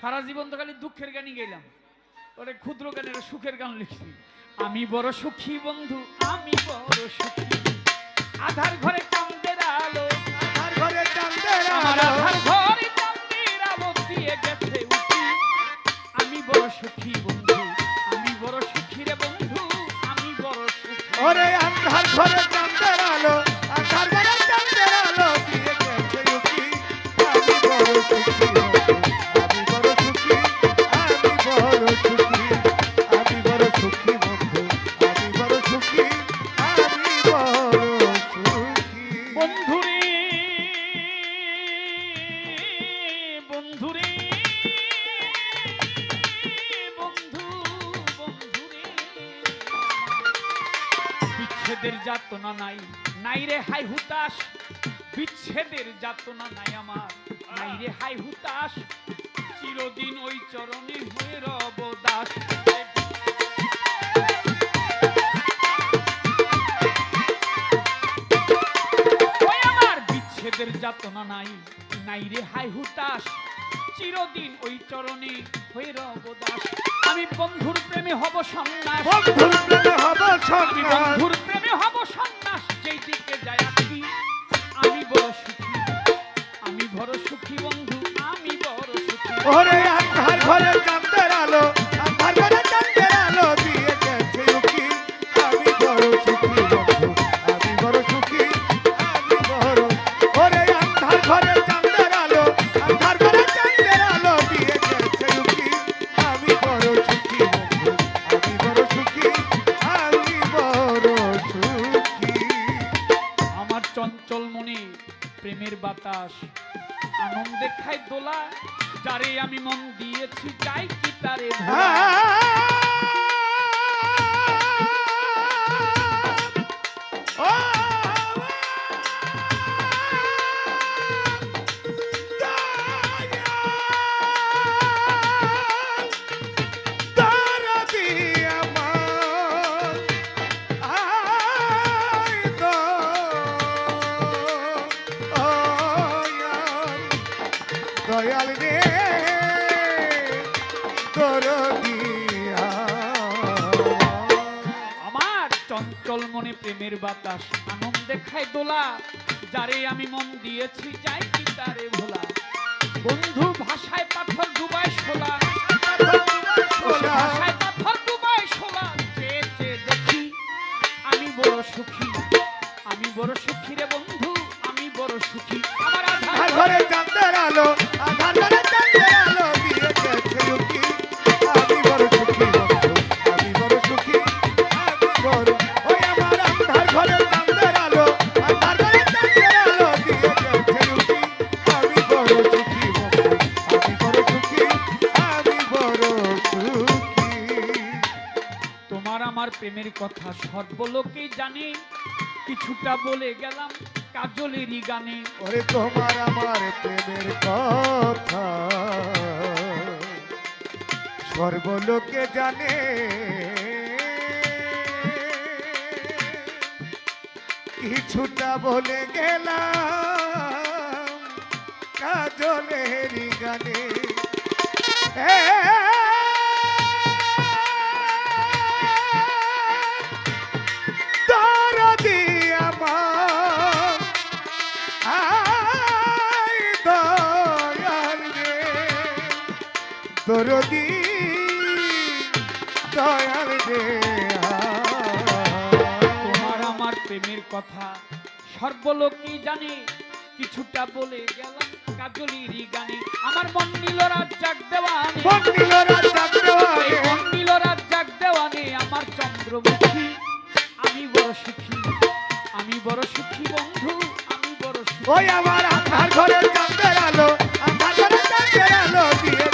সারা জীবন তো খালি দুঃখের গানই গেলাম ওরে ক্ষুদ্র গানের সুখের গান লিখছি। আমি বড় সুখী বন্ধু আমি বড় সুখী। আধার ঘরে চাঁদের আলো আমার ঘরে আমার আলো। আধার ঘরে চাঁদের আলো দিয়ে গেছে উঠি। আমি বড় সুখী বন্ধু আমি বড় সুখী রে বন্ধু আমি বড় সুখী। ওরে আন্ধার ঘরে চাঁদের আলো আন্ধার বন্ধুরে বন্ধুরে, বন্ধু, বন্ধুরে। বিচ্ছেদের যাতনা নাই নাই রে হাই হুতাশ। বিচ্ছেদের যাতনা নাই আমার, নাই রে হাই হুতাশ। চিরদিন ওই চরণে হয়ে রব বিচ্ছেদের যাতনা নাই নাই রে হাই হুতাশ। চিরদিন ওই চরণে হয়ে রব দাস। আমি বন্ধুর প্রেমে হব সন্ন্যাস। বন্ধুর প্রেমে হব সন্ন্যাস। বন্ধুর প্রেমে হব সন্ন্যাস। যেই দিকে যায় আছি আমি বড় সুখী। আমি বড় সুখী বন্ধু আমি বড় সুখী। ওরে আন্ধার ঘরে বাতাস। আনন্দে খাই দোলা যারে আমি মন দিয়েছি যাই কি তারে ভোলা। মনে প্রেমের বাতাস আনন্দে খাই দোলা। যারে আমি মন দিয়েছি যাই কি তারে ভোলা। বন্ধু ভাষায় পাথর ডুবাই শোলা। ভাষায় পাথর ডুবাই শোলা। চেয়ে চেয়ে দেখি আমি বড় সুখী। আমি বড় সুখী রে বন্ধু আমি বড় সুখী। আমার আধার ঘরে চাঁদের আলো আধার প্রেমের কথা সর্বলোকেই জানে। কিছুটা বলে গেলাম কাজলেরই গানে। ওরে তোমার আমার প্রেমের কথা। সর্বলোকে জানে। কিছুটা বলে গেলাম দরদি দয়াল রে তোমার আমার প্রেমের কথা সর্বলোকই জানে কিছুটা বলে গেলাম কাজলেরই গানে। আমার মন নীল রাত জাগ দেওয়ানে। বন্দিল রাজাক এই দেওয়ানে। মন নীল রাত জাগ দেওয়ানে আমার চন্দ্রমুখী। আমি বড় সুখী আমি বড় সুখী বন্ধু আমি বড় সুখী। ওই আমার আন্ধার ঘরে চাঁদের আলো আন্ধার ঘরে চাঁদের আলো দিয়ে